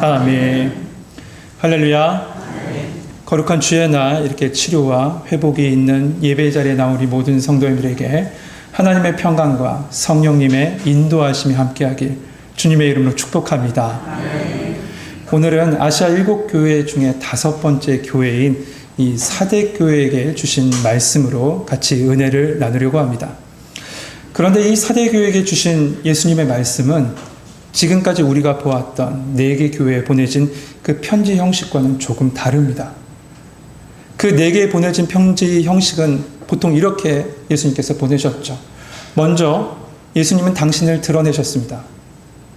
아멘. 할렐루야. 거룩한 주의 날 이렇게 치료와 회복이 있는 예배 자리에 나온 우리 모든 성도님들에게 하나님의 평강과 성령님의 인도하심이 함께하길 주님의 이름으로 축복합니다. 오늘은 아시아 일곱 교회 중에 다섯 번째 교회인 이 사대 교회에게 주신 말씀으로 같이 은혜를 나누려고 합니다. 그런데 이 사대 교회에게 주신 예수님의 말씀은 지금까지 우리가 보았던 네 개 교회에 보내진 그 편지 형식과는 조금 다릅니다. 그 네 개에 보내진 편지 형식은 보통 이렇게 예수님께서 보내셨죠. 먼저 예수님은 당신을 드러내셨습니다.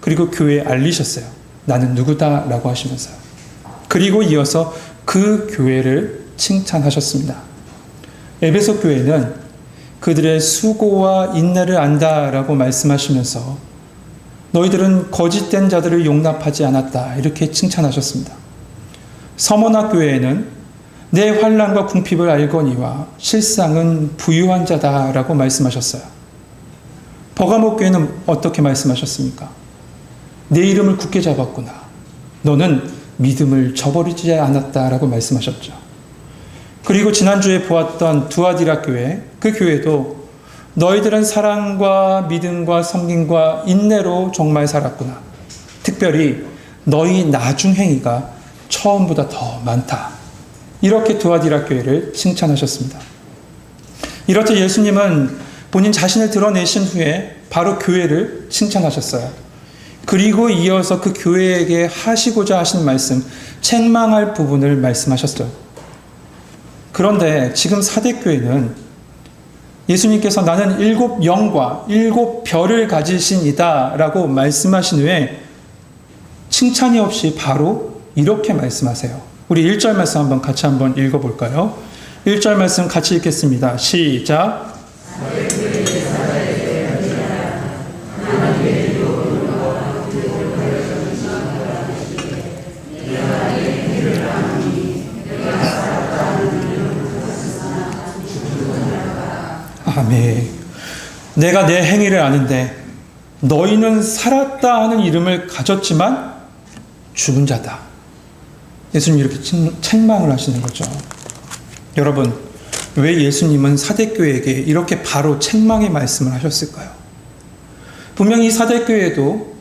그리고 교회에 알리셨어요. 나는 누구다 라고 하시면서요. 그리고 이어서 그 교회를 칭찬하셨습니다. 에베소 교회는 그들의 수고와 인내를 안다 라고 말씀하시면서 너희들은 거짓된 자들을 용납하지 않았다. 이렇게 칭찬하셨습니다. 서머나 교회에는 내 환란과 궁핍을 알거니와 실상은 부유한 자다라고 말씀하셨어요. 버가목 교회는 어떻게 말씀하셨습니까? 내 이름을 굳게 잡았구나. 너는 믿음을 저버리지 않았다라고 말씀하셨죠. 그리고 지난주에 보았던 두아디라 교회, 그 교회도 너희들은 사랑과 믿음과 섬김과 인내로 정말 살았구나. 특별히 너희 나중 행위가 처음보다 더 많다. 이렇게 두아디라 교회를 칭찬하셨습니다. 이렇듯 예수님은 본인 자신을 드러내신 후에 바로 교회를 칭찬하셨어요. 그리고 이어서 그 교회에게 하시고자 하신 말씀, 책망할 부분을 말씀하셨어요. 그런데 지금 사대교회는 예수님께서 나는 일곱 영과 일곱 별을 가지신 이다 라고 말씀하신 후에 칭찬이 없이 바로 이렇게 말씀하세요. 우리 1절 말씀 한번 같이 한번 읽어볼까요? 1절 말씀 같이 읽겠습니다. 시작. 아멘. 내가 내 행위를 아는데 너희는 살았다 하는 이름을 가졌지만 죽은 자다. 예수님 이렇게 책망을 하시는 거죠. 여러분, 왜 예수님은 사대교회에게 이렇게 바로 책망의 말씀을 하셨을까요? 분명히 사대교회에도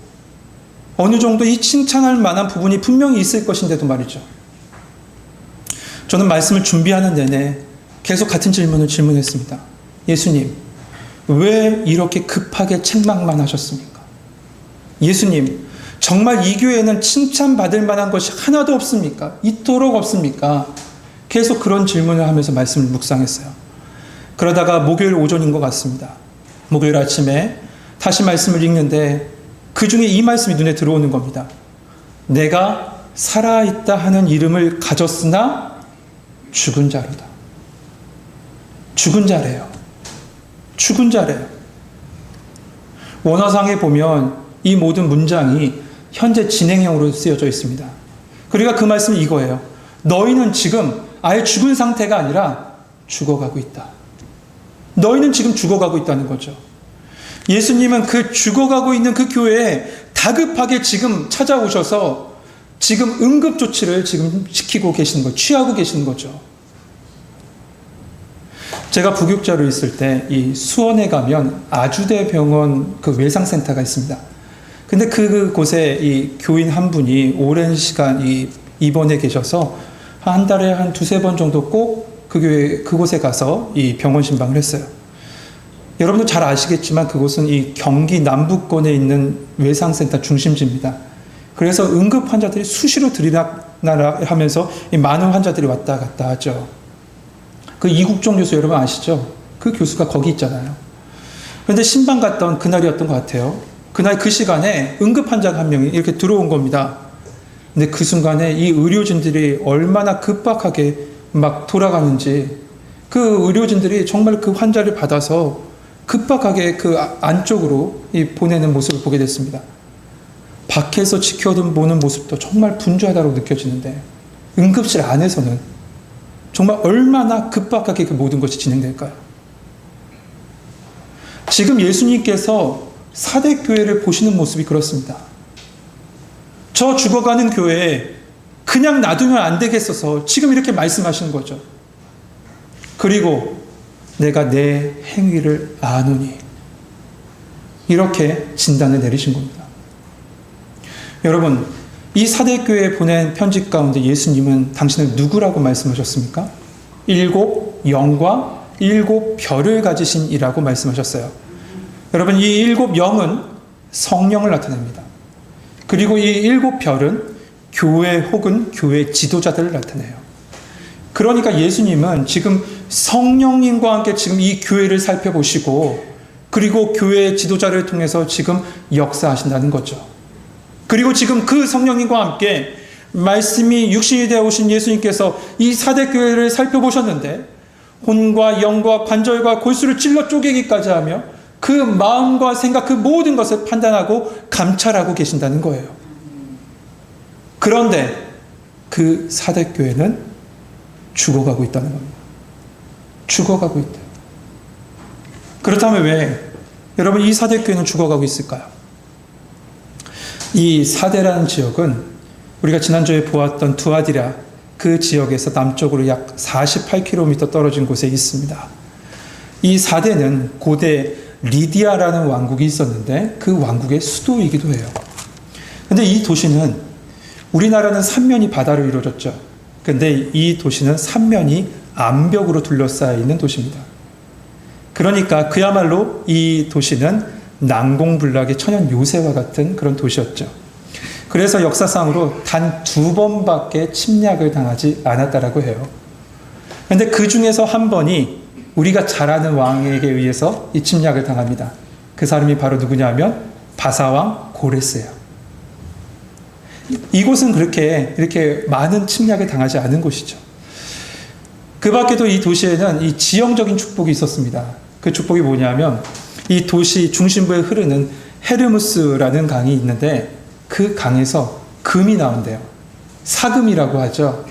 어느 정도 이 칭찬할 만한 부분이 분명히 있을 것인데도 말이죠. 저는 말씀을 준비하는 내내 계속 같은 질문을 질문했습니다. 예수님, 왜 이렇게 급하게 책망만 하셨습니까? 예수님, 정말 이 교회는 칭찬받을 만한 것이 하나도 없습니까? 이토록 없습니까? 계속 그런 질문을 하면서 말씀을 묵상했어요. 그러다가 목요일 오전인 것 같습니다. 목요일 아침에 다시 말씀을 읽는데 그 중에 이 말씀이 눈에 들어오는 겁니다. 내가 살아있다 하는 이름을 가졌으나 죽은 자로다. 죽은 자래요. 죽은 자래요. 원어상에 보면 이 모든 문장이 현재 진행형으로 쓰여져 있습니다. 그러니까 그 말씀은 이거예요. 너희는 지금 아예 죽은 상태가 아니라 죽어가고 있다. 너희는 지금 죽어가고 있다는 거죠. 예수님은 그 죽어가고 있는 그 교회에 다급하게 지금 찾아오셔서 지금 응급 조치를 지금 시키고 계시는 거, 취하고 계시는 거죠. 제가 부교육자로 있을 때 이 수원에 가면 아주대 병원 그 외상센터가 있습니다. 근데 그 곳에 이 교인 한 분이 오랜 시간 이 입원해 계셔서 한 달에 한 두세 번 정도 꼭 그 교회, 그곳에 가서 이 병원 신방을 했어요. 여러분도 잘 아시겠지만 그곳은 이 경기 남부권에 있는 외상센터 중심지입니다. 그래서 응급 환자들이 수시로 들이나라 하면서 많은 환자들이 왔다 갔다 하죠. 그 이국종 교수 여러분 아시죠? 그 교수가 거기 있잖아요. 그런데 신방 갔던 그날이었던 것 같아요. 그날 그 시간에 응급 환자가 한 명이 이렇게 들어온 겁니다. 근데 그 순간에 이 의료진들이 얼마나 급박하게 막 돌아가는지 그 의료진들이 정말 그 환자를 받아서 급박하게 그 안쪽으로 보내는 모습을 보게 됐습니다. 밖에서 지켜보는 모습도 정말 분주하다고 느껴지는데 응급실 안에서는 정말 얼마나 급박하게 그 모든 것이 진행될까요? 지금 예수님께서 사대 교회를 보시는 모습이 그렇습니다. 저 죽어가는 교회에 그냥 놔두면 안 되겠어서 지금 이렇게 말씀하시는 거죠. 그리고 내가 내 행위를 아노니 이렇게 진단을 내리신 겁니다. 여러분, 이 사대교회에 보낸 편지 가운데 예수님은 당신을 누구라고 말씀하셨습니까? 일곱 영과 일곱 별을 가지신 이라고 말씀하셨어요. 여러분, 이 일곱 영은 성령을 나타냅니다. 그리고 이 일곱 별은 교회 혹은 교회 지도자들을 나타내요. 그러니까 예수님은 지금 성령님과 함께 지금 이 교회를 살펴보시고 그리고 교회 지도자를 통해서 지금 역사하신다는 거죠. 그리고 지금 그 성령님과 함께 말씀이 육신이 되어 오신 예수님께서 이 사대 교회를 살펴보셨는데 혼과 영과 관절과 골수를 찔러 쪼개기까지 하며 그 마음과 생각 그 모든 것을 판단하고 감찰하고 계신다는 거예요. 그런데 그 사대 교회는 죽어가고 있다는 겁니다. 죽어가고 있다. 그렇다면 왜 여러분 이 사대 교회는 죽어가고 있을까요? 이 사대라는 지역은 우리가 지난주에 보았던 두아디라 그 지역에서 남쪽으로 약 48km 떨어진 곳에 있습니다. 이 사대는 고대 리디아라는 왕국이 있었는데 그 왕국의 수도이기도 해요. 근데 이 도시는 우리나라는 삼면이 바다로 이루어졌죠. 근데 이 도시는 삼면이 암벽으로 둘러싸여 있는 도시입니다. 그러니까 그야말로 이 도시는 난공불락의 천연 요새와 같은 그런 도시였죠. 그래서 역사상으로 단 두 번밖에 침략을 당하지 않았다라고 해요. 근데 그 중에서 한 번이 우리가 잘 아는 왕에게 의해서 이 침략을 당합니다. 그 사람이 바로 누구냐 하면 바사왕 고레스예요. 이곳은 그렇게 이렇게 많은 침략을 당하지 않은 곳이죠. 그 밖에도 이 도시에는 이 지형적인 축복이 있었습니다. 그 축복이 뭐냐면 이 도시 중심부에 흐르는 헤르무스라는 강이 있는데 그 강에서 금이 나온대요. 사금이라고 하죠.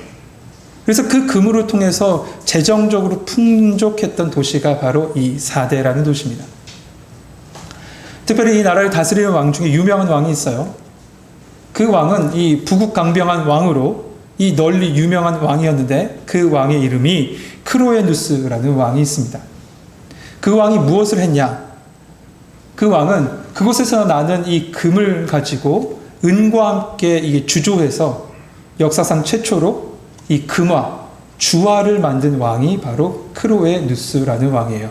그래서 그 금으로 통해서 재정적으로 풍족했던 도시가 바로 이 사대라는 도시입니다. 특별히 이 나라를 다스리는 왕 중에 유명한 왕이 있어요. 그 왕은 이 부국강병한 왕으로 이 널리 유명한 왕이었는데 그 왕의 이름이 크로에누스라는 왕이 있습니다. 그 왕이 무엇을 했냐? 그 왕은 그곳에서 나는 이 금을 가지고 은과 함께 이게 주조해서 역사상 최초로 이 금화, 주화를 만든 왕이 바로 크로에 누스라는 왕이에요.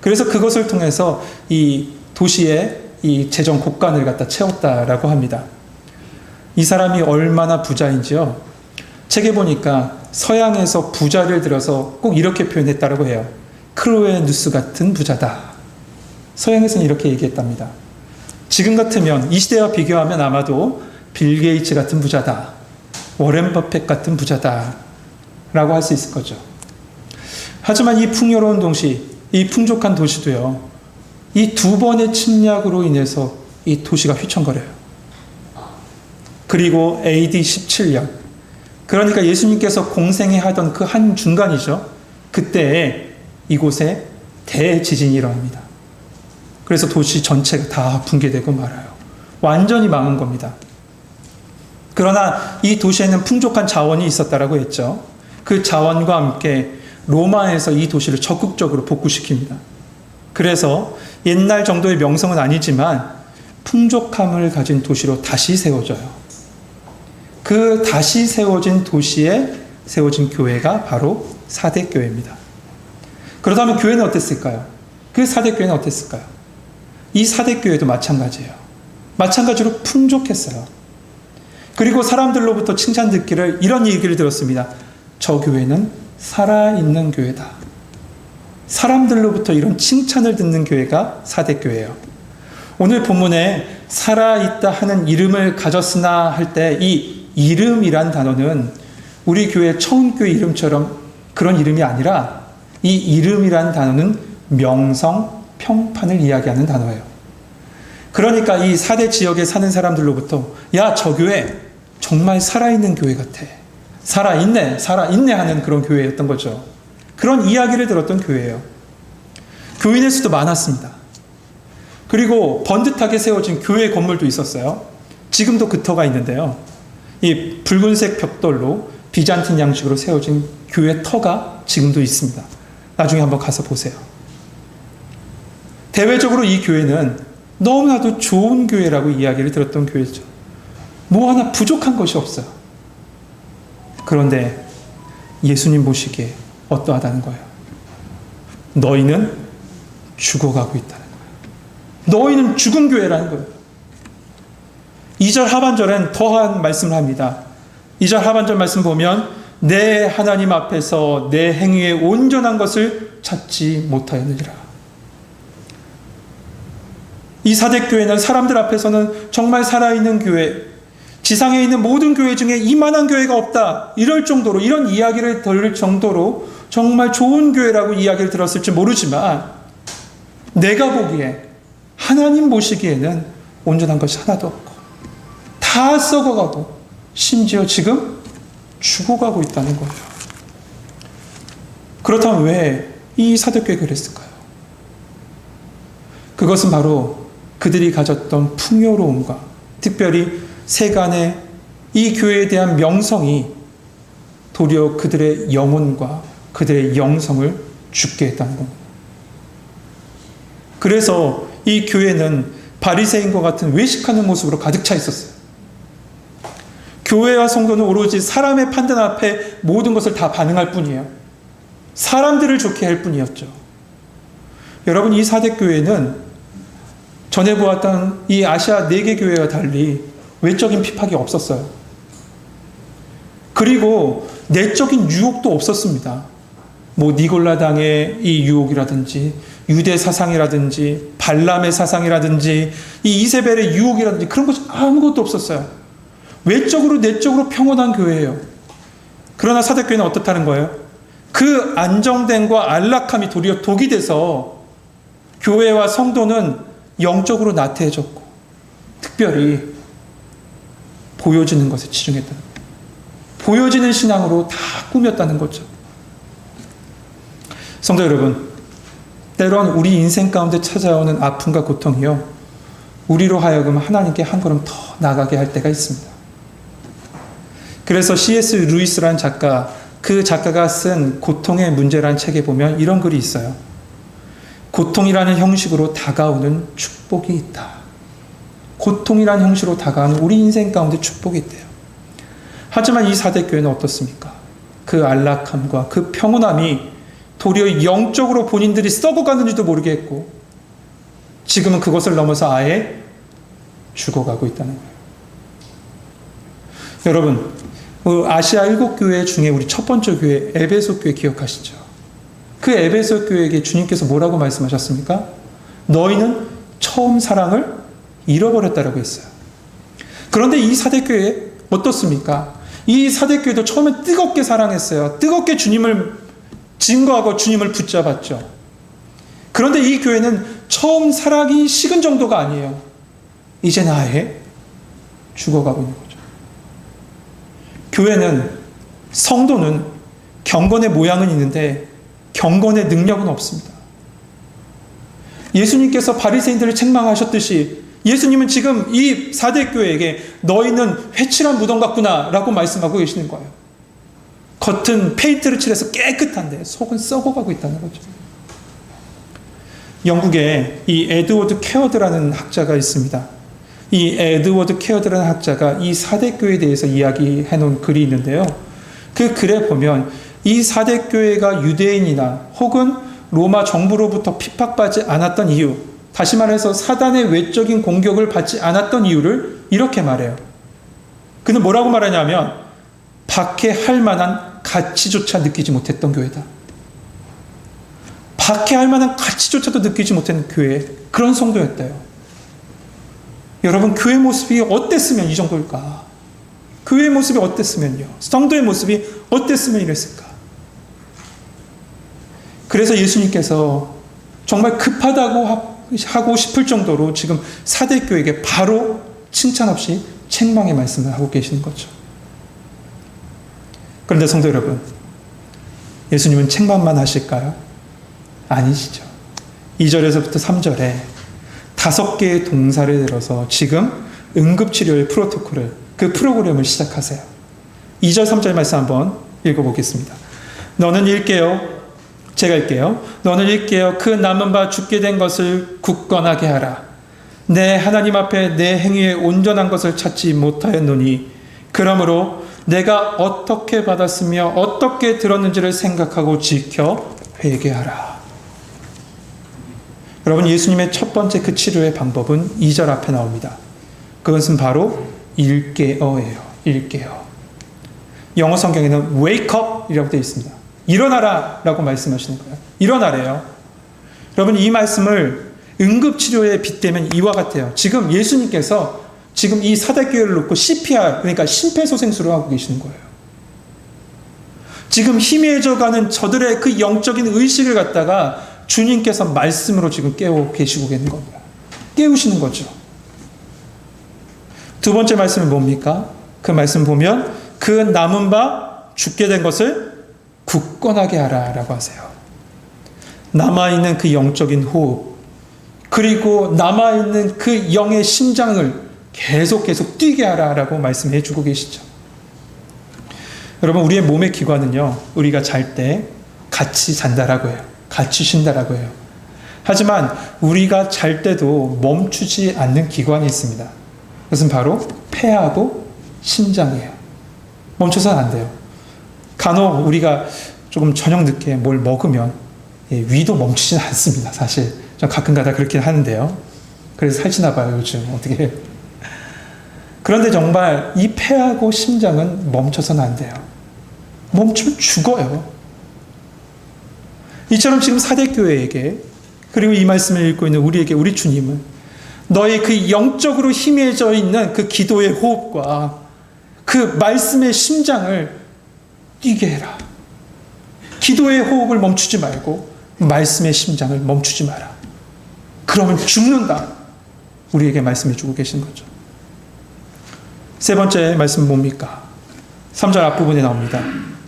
그래서 그것을 통해서 이 도시의 이 재정 곳간을 갖다 채웠다라고 합니다. 이 사람이 얼마나 부자인지요. 책에 보니까 서양에서 부자를 들어서 꼭 이렇게 표현했다라고 해요. 크로에 누스 같은 부자다. 서양에서는 이렇게 얘기했답니다. 지금 같으면 이 시대와 비교하면 아마도 빌 게이츠 같은 부자다. 워렌 버핏 같은 부자다. 라고 할 수 있을 거죠. 하지만 이 풍요로운 도시, 이 풍족한 도시도요. 이 두 번의 침략으로 인해서 이 도시가 휘청거려요. 그리고 AD 17년. 그러니까 예수님께서 공생에 하던 그 한 중간이죠. 그때에 이곳에 대지진이 일어납니다. 그래서 도시 전체가 다 붕괴되고 말아요. 완전히 망한 겁니다. 그러나 이 도시에는 풍족한 자원이 있었다라고 했죠. 그 자원과 함께 로마에서 이 도시를 적극적으로 복구시킵니다. 그래서 옛날 정도의 명성은 아니지만 풍족함을 가진 도시로 다시 세워져요. 그 다시 세워진 도시에 세워진 교회가 바로 사대 교회입니다. 그렇다면 교회는 어땠을까요? 그 사대 교회는 어땠을까요? 이 사대교회도 마찬가지예요. 마찬가지로 풍족했어요. 그리고 사람들로부터 칭찬 듣기를 이런 얘기를 들었습니다. 저 교회는 살아있는 교회다. 사람들로부터 이런 칭찬을 듣는 교회가 사대교회예요. 오늘 본문에 살아있다 하는 이름을 가졌으나 할 때 이 이름이란 단어는 우리 교회 처음 교회 이름처럼 그런 이름이 아니라 이 이름이란 단어는 명성, 평판을 이야기하는 단어예요. 그러니까 이 사대 지역에 사는 사람들로부터 야, 저 교회 정말 살아있는 교회 같아. 살아있네, 살아있네 하는 그런 교회였던 거죠. 그런 이야기를 들었던 교회예요. 교인의 수도 많았습니다. 그리고 번듯하게 세워진 교회 건물도 있었어요. 지금도 그 터가 있는데요. 이 붉은색 벽돌로 비잔틴 양식으로 세워진 교회 터가 지금도 있습니다. 나중에 한번 가서 보세요. 대외적으로 이 교회는 너무나도 좋은 교회라고 이야기를 들었던 교회죠. 뭐 하나 부족한 것이 없어요. 그런데 예수님 보시기에 어떠하다는 거예요. 너희는 죽어가고 있다는 거예요. 너희는 죽은 교회라는 거예요. 2절 하반절엔 더한 말씀을 합니다. 2절 하반절 말씀 보면 내 하나님 앞에서 내 행위의 온전한 것을 찾지 못하였느니라. 이 사대교회는 사람들 앞에서는 정말 살아있는 교회, 지상에 있는 모든 교회 중에 이만한 교회가 없다. 이럴 정도로, 이런 이야기를 들을 정도로 정말 좋은 교회라고 이야기를 들었을지 모르지만, 내가 보기에, 하나님 보시기에는 온전한 것이 하나도 없고, 다 썩어가고, 심지어 지금 죽어가고 있다는 거예요. 그렇다면 왜 이 사도교회가 그랬을까요? 그것은 바로 그들이 가졌던 풍요로움과 특별히 세간의 이 교회에 대한 명성이 도리어 그들의 영혼과 그들의 영성을 죽게 했다는 겁니다. 그래서 이 교회는 바리새인과 같은 외식하는 모습으로 가득 차 있었어요. 교회와 성도는 오로지 사람의 판단 앞에 모든 것을 다 반응할 뿐이에요. 사람들을 좋게 할 뿐이었죠. 여러분, 이 사대 교회는 전에 보았던 이 아시아 네 개 교회와 달리 외적인 핍박이 없었어요. 그리고 내적인 유혹도 없었습니다. 뭐 니골라당의 이 유혹이라든지 유대 사상이라든지 발람의 사상이라든지 이 이세벨의 유혹이라든지 그런 것이 아무것도 없었어요. 외적으로 내적으로 평온한 교회예요. 그러나 사대교회는 어떻다는 거예요? 그 안정됨과 안락함이 도리어 독이 돼서 교회와 성도는 영적으로 나태해졌고 특별히 보여지는 것에 치중했다는 거예요. 보여지는 신앙으로 다 꾸몄다는 거죠. 성도 여러분, 때론 우리 인생 가운데 찾아오는 아픔과 고통이요. 우리로 하여금 하나님께 한 걸음 더 나가게 할 때가 있습니다. 그래서 C.S. 루이스라는 작가, 그 작가가 쓴 고통의 문제라는 책에 보면 이런 글이 있어요. 고통이라는 형식으로 다가오는 축복이 있다. 고통이라는 형식으로 다가오는 우리 인생 가운데 축복이 있대요. 하지만 이 사대 교회는 어떻습니까? 그 안락함과 그 평온함이 도리어 영적으로 본인들이 썩어가는지도 모르겠고 지금은 그것을 넘어서 아예 죽어가고 있다는 거예요. 여러분, 그 아시아 일곱 교회 중에 우리 첫 번째 교회 에베소 교회 기억하시죠? 그 에베소 교회에게 주님께서 뭐라고 말씀하셨습니까? 너희는 처음 사랑을 잃어버렸다라고 했어요. 그런데 이 사대교회 어떻습니까? 이 사대교회도 처음에 뜨겁게 사랑했어요. 뜨겁게 주님을 증거하고 주님을 붙잡았죠. 그런데 이 교회는 처음 사랑이 식은 정도가 아니에요. 이제 나에 죽어가고 있는 거죠. 교회는 성도는 경건의 모양은 있는데 경건의 능력은 없습니다. 예수님께서 바리새인들을 책망하셨듯이 예수님은 지금 이 사대 교회에게 너희는 회칠한 무덤 같구나라고 말씀하고 계시는 거예요. 겉은 페인트를 칠해서 깨끗한데 속은 썩어가고 있다는 거죠. 영국에 이 에드워드 케어드라는 학자가 있습니다. 이 에드워드 케어드라는 학자가 이 사대교회에 대해서 이야기해 놓은 글이 있는데요. 그 글에 보면 이 사대 교회가 유대인이나 혹은 로마 정부로부터 핍박받지 않았던 이유, 다시 말해서 사단의 외적인 공격을 받지 않았던 이유를 이렇게 말해요. 그는 뭐라고 말하냐면, 박해할 만한 가치조차 느끼지 못했던 교회다. 박해할 만한 가치조차도 느끼지 못한 교회, 그런 성도였대요. 여러분, 교회 모습이 어땠으면 이 정도일까? 교회 모습이 어땠으면요? 성도의 모습이 어땠으면 이랬을까? 그래서 예수님께서 정말 급하다고 하고 싶을 정도로 지금 사대교에게 바로 칭찬 없이 책망의 말씀을 하고 계시는 거죠. 그런데 성도 여러분, 예수님은 책망만 하실까요? 아니시죠. 2절에서부터 3절에 다섯 개의 동사를 들어서 지금 응급치료의 프로토콜을, 그 프로그램을 시작하세요. 2절, 3절 말씀 한번 읽어보겠습니다. 너는 일깨어, 제가 읽게요. 너는 일깨어 그 남은 바 죽게 된 것을 굳건하게 하라. 내 하나님 앞에 내 행위에 온전한 것을 찾지 못하였노니 그러므로 내가 어떻게 받았으며 어떻게 들었는지를 생각하고 지켜 회개하라. 여러분 예수님의 첫 번째 그 치료의 방법은 2절 앞에 나옵니다. 그것은 바로 일깨어예요. 일깨어. 영어 성경에는 wake up이라고 되어 있습니다. 일어나라 라고 말씀하시는 거예요. 일어나래요. 여러분 이 말씀을 응급치료에 빗대면 이와 같아요. 지금 예수님께서 지금 이 사대교회를 놓고 CPR, 그러니까 심폐소생술을 하고 계시는 거예요. 지금 희미해져 가는 저들의 그 영적인 의식을 갖다가 주님께서 말씀으로 지금 깨워 계시고 계는 겁니다. 깨우시는 거죠. 두 번째 말씀은 뭡니까? 그 말씀 보면 그 남은 바 죽게 된 것을 굳건하게 하라 라고 하세요. 남아있는 그 영적인 호흡, 그리고 남아있는 그 영의 심장을 계속 계속 뛰게 하라 라고 말씀해 주고 계시죠. 여러분, 우리의 몸의 기관은요, 우리가 잘 때 같이 잔다라고 해요. 같이 쉰다라고 해요. 하지만 우리가 잘 때도 멈추지 않는 기관이 있습니다. 그것은 바로 폐하고 심장이에요. 멈춰서는 안 돼요. 간혹 우리가 조금 저녁 늦게 뭘 먹으면 예, 위도 멈추진 않습니다. 사실 좀 가끔가다 그렇긴 하는데요. 그래서 살찌나 봐요 요즘 어떻게. 그런데 정말 이 폐하고 심장은 멈춰서는 안 돼요. 멈추면 죽어요. 이처럼 지금 사대교회에게 그리고 이 말씀을 읽고 있는 우리에게 우리 주님은 너의 그 영적으로 희미해져 있는 그 기도의 호흡과 그 말씀의 심장을 뛰게 해라. 기도의 호흡을 멈추지 말고 말씀의 심장을 멈추지 마라. 그러면 죽는다. 우리에게 말씀해 주고 계신 거죠. 세 번째 말씀은 뭡니까? 3절 앞부분에 나옵니다.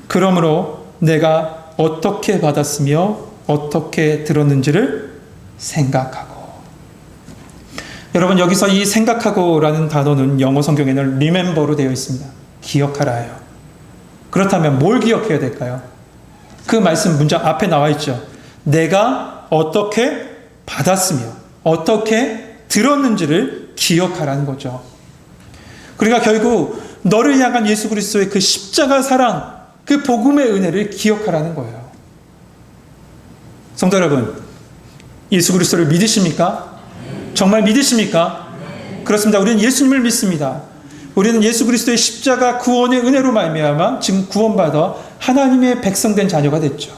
그러므로 내가 어떻게 받았으며 어떻게 들었는지를 생각하고. 여러분, 여기서 이 생각하고라는 단어는 영어 성경에는 remember로 되어 있습니다. 기억하라요. 그렇다면 뭘 기억해야 될까요? 그 말씀 문장 앞에 나와 있죠. 내가 어떻게 받았으며 어떻게 들었는지를 기억하라는 거죠. 그러니까 결국 너를 향한 예수 그리스도의 그 십자가 사랑, 그 복음의 은혜를 기억하라는 거예요. 성도 여러분, 예수 그리스도를 믿으십니까? 정말 믿으십니까? 그렇습니다. 우리는 예수님을 믿습니다. 우리는 예수 그리스도의 십자가 구원의 은혜로 말미암아 지금 구원받아 하나님의 백성된 자녀가 됐죠.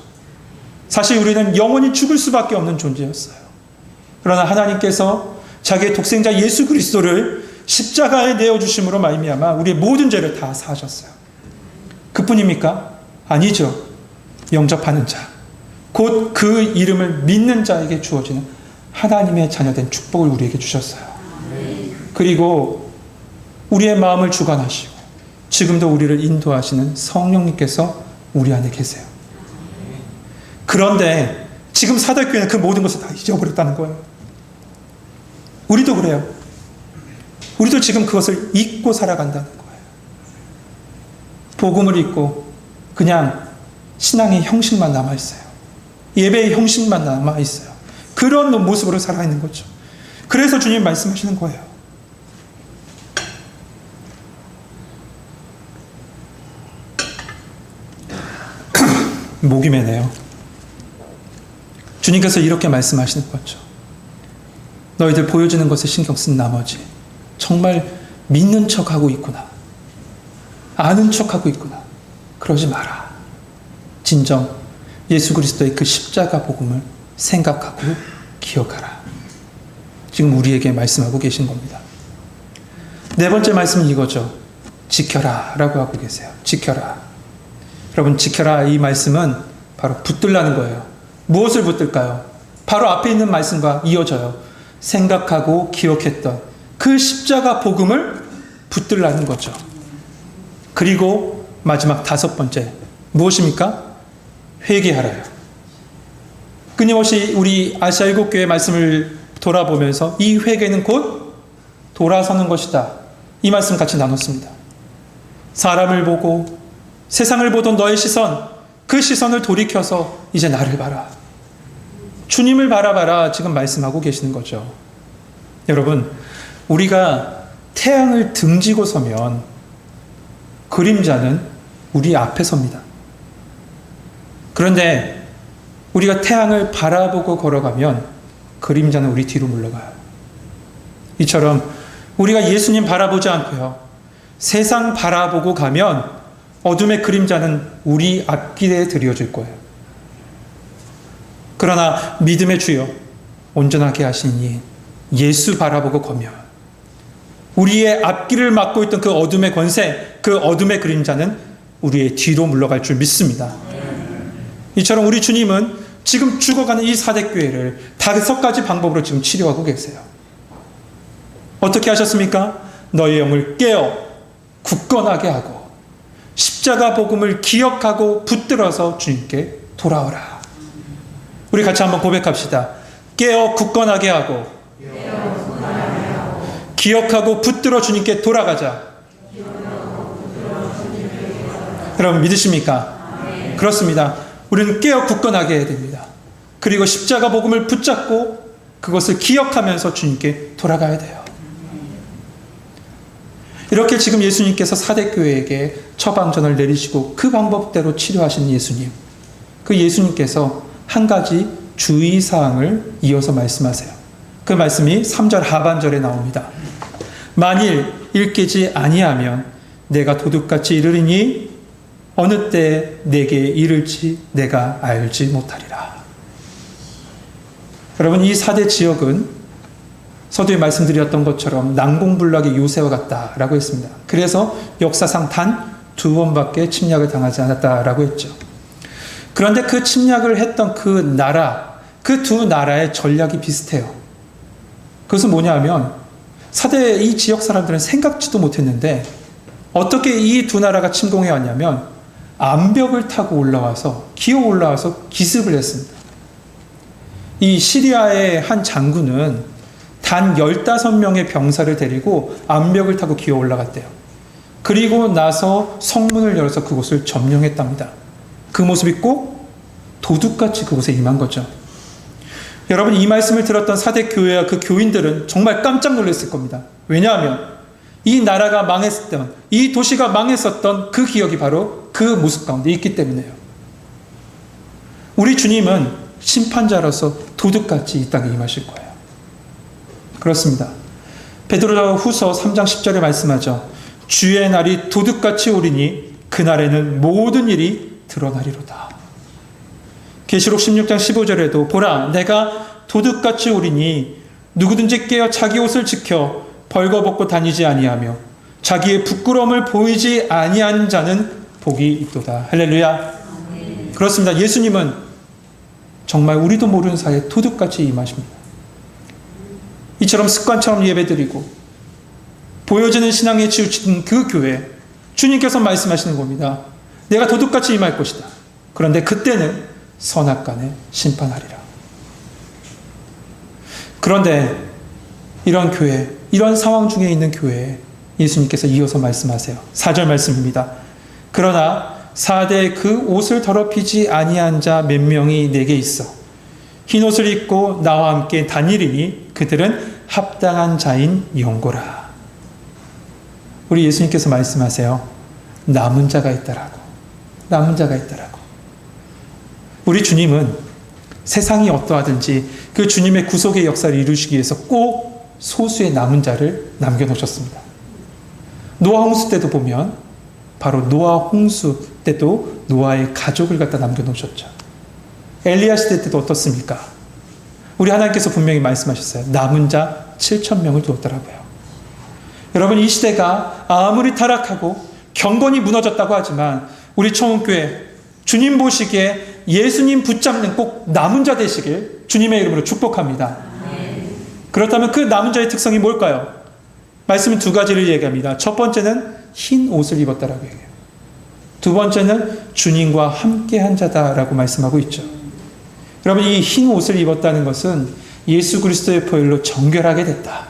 사실 우리는 영원히 죽을 수밖에 없는 존재였어요. 그러나 하나님께서 자기의 독생자 예수 그리스도를 십자가에 내어 주심으로 말미암아 우리의 모든 죄를 다 사하셨어요. 그뿐입니까? 아니죠. 영접하는 자, 곧 그 이름을 믿는 자에게 주어지는 하나님의 자녀된 축복을 우리에게 주셨어요. 그리고 우리의 마음을 주관하시고 지금도 우리를 인도하시는 성령님께서 우리 안에 계세요. 그런데 지금 사대교회는 그 모든 것을 다 잊어버렸다는 거예요. 우리도 그래요. 우리도 지금 그것을 잊고 살아간다는 거예요. 복음을 잊고 그냥 신앙의 형식만 남아있어요. 예배의 형식만 남아있어요. 그런 모습으로 살아있는 거죠. 그래서 주님 말씀하시는 거예요. 목이 메네요. 주님께서 이렇게 말씀하시는 거죠. 너희들 보여주는 것에 신경 쓴 나머지 정말 믿는 척하고 있구나. 아는 척하고 있구나. 그러지 마라. 진정 예수 그리스도의 그 십자가 복음을 생각하고 기억하라. 지금 우리에게 말씀하고 계신 겁니다. 네 번째 말씀은 이거죠. 지켜라 라고 하고 계세요. 지켜라. 여러분, 지켜라 이 말씀은 바로 붙들라는 거예요. 무엇을 붙들까요? 바로 앞에 있는 말씀과 이어져요. 생각하고 기억했던 그 십자가 복음을 붙들라는 거죠. 그리고 마지막 다섯 번째, 무엇입니까? 회개하라요. 끊임없이 우리 아시아 일곱 교회 말씀을 돌아보면서 이 회개는 곧 돌아서는 것이다. 이 말씀 같이 나눴습니다. 사람을 보고 세상을 보던 너의 시선, 그 시선을 돌이켜서 이제 나를 봐라. 주님을 바라봐라. 지금 말씀하고 계시는 거죠. 여러분, 우리가 태양을 등지고 서면 그림자는 우리 앞에 섭니다. 그런데 우리가 태양을 바라보고 걸어가면 그림자는 우리 뒤로 물러가요. 이처럼 우리가 예수님 바라보지 않고요. 세상 바라보고 가면 어둠의 그림자는 우리 앞길에 들여질 거예요. 그러나 믿음의 주여 온전하게 하시니 예수 바라보고 거면 우리의 앞길을 막고 있던 그 어둠의 권세, 그 어둠의 그림자는 우리의 뒤로 물러갈 줄 믿습니다. 이처럼 우리 주님은 지금 죽어가는 이 사대교회를 다섯 가지 방법으로 지금 치료하고 계세요. 어떻게 하셨습니까? 너의 영을 깨어 굳건하게 하고 십자가 복음을 기억하고 붙들어서 주님께 돌아오라. 우리 같이 한번 고백합시다. 깨어 굳건하게 하고 기억하고 붙들어 주님께 돌아가자. 여러분 믿으십니까? 그렇습니다. 우리는 깨어 굳건하게 해야 됩니다. 그리고 십자가 복음을 붙잡고 그것을 기억하면서 주님께 돌아가야 돼요. 이렇게 지금 예수님께서 사대교회에게 처방전을 내리시고 그 방법대로 치료하신 예수님. 그 예수님께서 한 가지 주의사항을 이어서 말씀하세요. 그 말씀이 3절 하반절에 나옵니다. 만일 일깨지 아니하면 내가 도둑같이 이르리니 어느 때 내게 이를지 내가 알지 못하리라. 여러분 이 사대 지역은 서두에 말씀드렸던 것처럼 난공불락의 요새와 같다라고 했습니다. 그래서 역사상 단 두 번밖에 침략을 당하지 않았다라고 했죠. 그런데 그 침략을 했던 그 나라, 그 두 나라의 전략이 비슷해요. 그것은 뭐냐 하면 사대 이 지역 사람들은 생각지도 못했는데 어떻게 이 두 나라가 침공해 왔냐면 암벽을 타고 올라와서 기어 올라와서 기습을 했습니다. 이 시리아의 한 장군은 단 15명의 병사를 데리고 암벽을 타고 기어 올라갔대요. 그리고 나서 성문을 열어서 그곳을 점령했답니다. 그 모습이 꼭 도둑같이 그곳에 임한 거죠. 여러분 이 말씀을 들었던 사대 교회와 그 교인들은 정말 깜짝 놀랐을 겁니다. 왜냐하면 이 나라가 망했던 이 도시가 망했었던 그 기억이 바로 그 모습 가운데 있기 때문에요. 우리 주님은 심판자로서 도둑같이 이 땅에 임하실 거예요. 그렇습니다. 베드로 후서 3장 10절에 말씀하죠. 주의 날이 도둑같이 오리니 그날에는 모든 일이 드러나리로다. 계시록 16장 15절에도 보라 내가 도둑같이 오리니 누구든지 깨어 자기 옷을 지켜 벌거벗고 다니지 아니하며 자기의 부끄러움을 보이지 아니한 자는 복이 있도다. 할렐루야. 그렇습니다. 예수님은 정말 우리도 모르는 사이에 도둑같이 임하십니다. 이처럼 습관처럼 예배드리고 보여지는 신앙에 치우친 그 교회 주님께서 말씀하시는 겁니다. 내가 도둑같이 임할 것이다. 그런데 그때는 선악간에 심판하리라. 그런데 이런 교회, 이런 상황 중에 있는 교회에 예수님께서 이어서 말씀하세요. 4절 말씀입니다. 그러나 사대 그 옷을 더럽히지 아니한 자 몇 명이 내게 있어. 흰 옷을 입고 나와 함께 다니리니 그들은 합당한 자인 영고라. 우리 예수님께서 말씀하세요. 남은 자가 있다라고. 남은 자가 있다라고. 우리 주님은 세상이 어떠하든지 그 주님의 구속의 역사를 이루시기 위해서 꼭 소수의 남은 자를 남겨놓으셨습니다. 노아 홍수 때도 보면 바로 노아 홍수 때도 노아의 가족을 갖다 남겨놓으셨죠. 엘리야 시대 때도 어떻습니까? 우리 하나님께서 분명히 말씀하셨어요. 남은 자 7천 명을 두었더라고요. 여러분 이 시대가 아무리 타락하고 경건이 무너졌다고 하지만 우리 청운교회 주님 보시기에 예수님 붙잡는 꼭 남은 자 되시길 주님의 이름으로 축복합니다. 그렇다면 그 남은 자의 특성이 뭘까요? 말씀은 두 가지를 얘기합니다. 첫 번째는 흰 옷을 입었다라고 얘기해요. 두 번째는 주님과 함께 한 자다라고 말씀하고 있죠. 여러분 이 흰 옷을 입었다는 것은 예수 그리스도의 보혈로 정결하게 됐다.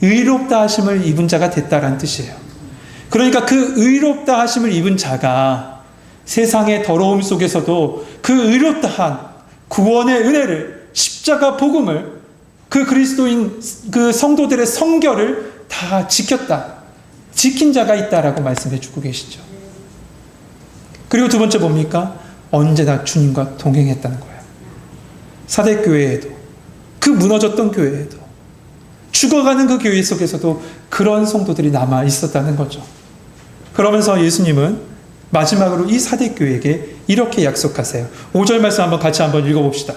의롭다 하심을 입은 자가 됐다라는 뜻이에요. 그러니까 그 의롭다 하심을 입은 자가 세상의 더러움 속에서도 그 의롭다 한 구원의 은혜를 십자가 복음을 그 그리스도인 그 성도들의 성결을 다 지켰다. 지킨 자가 있다라고 말씀해 주고 계시죠. 그리고 두 번째 뭡니까? 언제나 주님과 동행했다는 거예요. 사대 교회에도 그 무너졌던 교회에도 죽어가는 그 교회 속에서도 그런 성도들이 남아 있었다는 거죠. 그러면서 예수님은 마지막으로 이 사대 교회에게 이렇게 약속하세요. 5절 말씀 한번 같이 한번 읽어봅시다.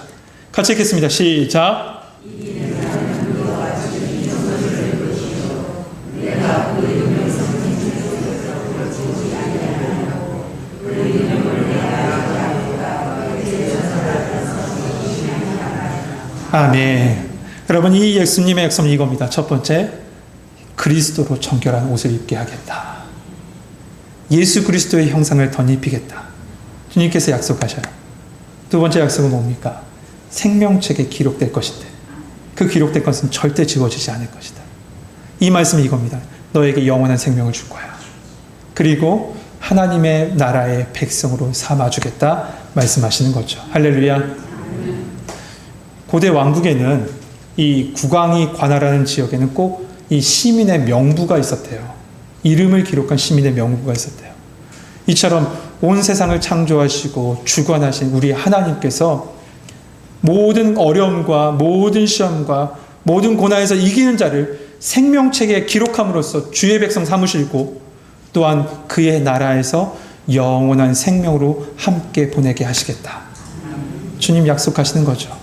같이 읽겠습니다. 시작. 아멘. 여러분 이 예수님의 약속은 이겁니다. 첫 번째, 그리스도로 정결한 옷을 입게 하겠다. 예수 그리스도의 형상을 덧입히겠다. 주님께서 약속하셔요. 두 번째 약속은 뭡니까? 생명책에 기록될 것인데 그 기록된 것은 절대 지워지지 않을 것이다. 이 말씀이 이겁니다. 너에게 영원한 생명을 줄 거야. 그리고 하나님의 나라의 백성으로 삼아주겠다 말씀하시는 거죠. 할렐루야. 고대 왕국에는 이 국왕이 관할하는 지역에는 꼭 이 시민의 명부가 있었대요. 이름을 기록한 시민의 명부가 있었대요. 이처럼 온 세상을 창조하시고 주관하신 우리 하나님께서 모든 어려움과 모든 시험과 모든 고난에서 이기는 자를 생명책에 기록함으로써 주의 백성 삼으시고 또한 그의 나라에서 영원한 생명으로 함께 보내게 하시겠다. 주님 약속하시는 거죠.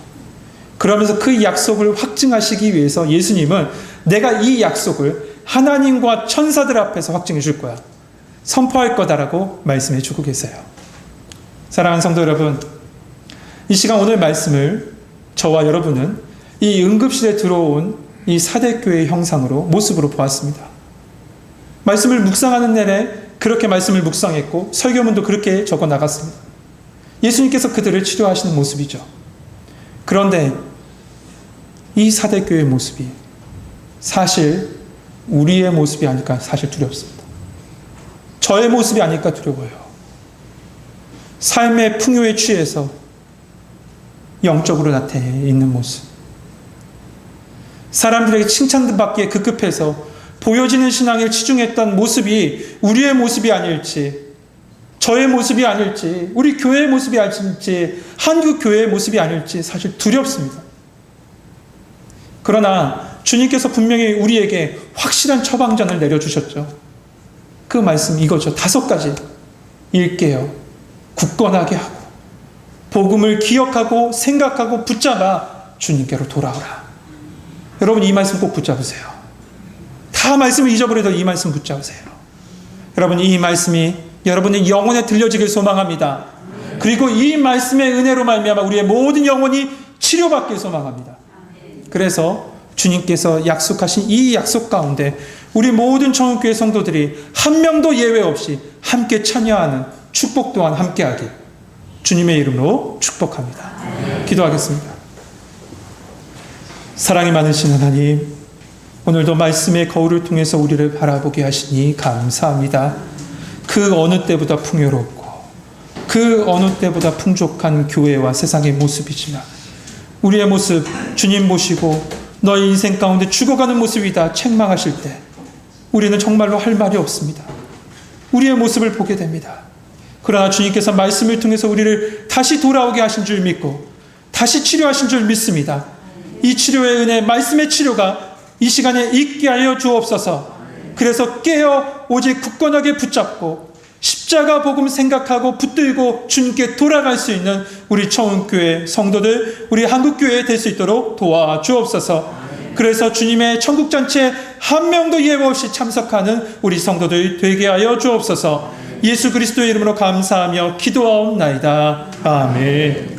그러면서 그 약속을 확증하시기 위해서 예수님은 내가 이 약속을 하나님과 천사들 앞에서 확증해 줄 거야. 선포할 거다라고 말씀해 주고 계세요. 사랑하는 성도 여러분, 이 시간 오늘 말씀을 저와 여러분은 이 응급실에 들어온 이 사대교회 형상으로 모습으로 보았습니다. 말씀을 묵상하는 내내 그렇게 말씀을 묵상했고 설교문도 그렇게 적어 나갔습니다. 예수님께서 그들을 치료하시는 모습이죠. 그런데 이 사대교회의 모습이 사실 우리의 모습이 아닐까 사실 두렵습니다. 저의 모습이 아닐까 두려워요. 삶의 풍요에 취해서 영적으로 나타내 있는 모습. 사람들에게 칭찬받기에 급급해서 보여지는 신앙에 치중했던 모습이 우리의 모습이 아닐지, 저의 모습이 아닐지, 우리 교회의 모습이 아닐지, 한국 교회의 모습이 아닐지 사실 두렵습니다. 그러나 주님께서 분명히 우리에게 확실한 처방전을 내려주셨죠. 그 말씀 이거죠. 다섯 가지 읽게요. 굳건하게 하고, 복음을 기억하고, 생각하고, 붙잡아 주님께로 돌아오라. 여러분 이 말씀 꼭 붙잡으세요. 다 말씀을 잊어버려도 이 말씀 붙잡으세요. 여러분 이 말씀이 여러분의 영혼에 들려지길 소망합니다. 그리고 이 말씀의 은혜로 말미암아 우리의 모든 영혼이 치료받길 소망합니다. 그래서 주님께서 약속하신 이 약속 가운데 우리 모든 청교회 성도들이 한 명도 예외 없이 함께 참여하는 축복 또한 함께하길 주님의 이름으로 축복합니다. 기도하겠습니다. 사랑이 많으신 하나님, 오늘도 말씀의 거울을 통해서 우리를 바라보게 하시니 감사합니다. 그 어느 때보다 풍요롭고 그 어느 때보다 풍족한 교회와 세상의 모습이지만 우리의 모습 주님 보시고 너의 인생 가운데 죽어가는 모습이다 책망하실 때 우리는 정말로 할 말이 없습니다. 우리의 모습을 보게 됩니다. 그러나 주님께서 말씀을 통해서 우리를 다시 돌아오게 하신 줄 믿고 다시 치료하신 줄 믿습니다. 이 치료의 은혜, 말씀의 치료가 이 시간에 있게 하여 주옵소서. 그래서 깨어 오직 굳건하게 붙잡고 십자가 복음 생각하고 붙들고 주님께 돌아갈 수 있는 우리 청운교회 성도들, 우리 한국교회 될 수 있도록 도와 주옵소서. 그래서 주님의 천국 잔치에 한 명도 예외 없이 참석하는 우리 성도들 되게 하여 주옵소서. 예수 그리스도의 이름으로 감사하며 기도하옵나이다. 아멘.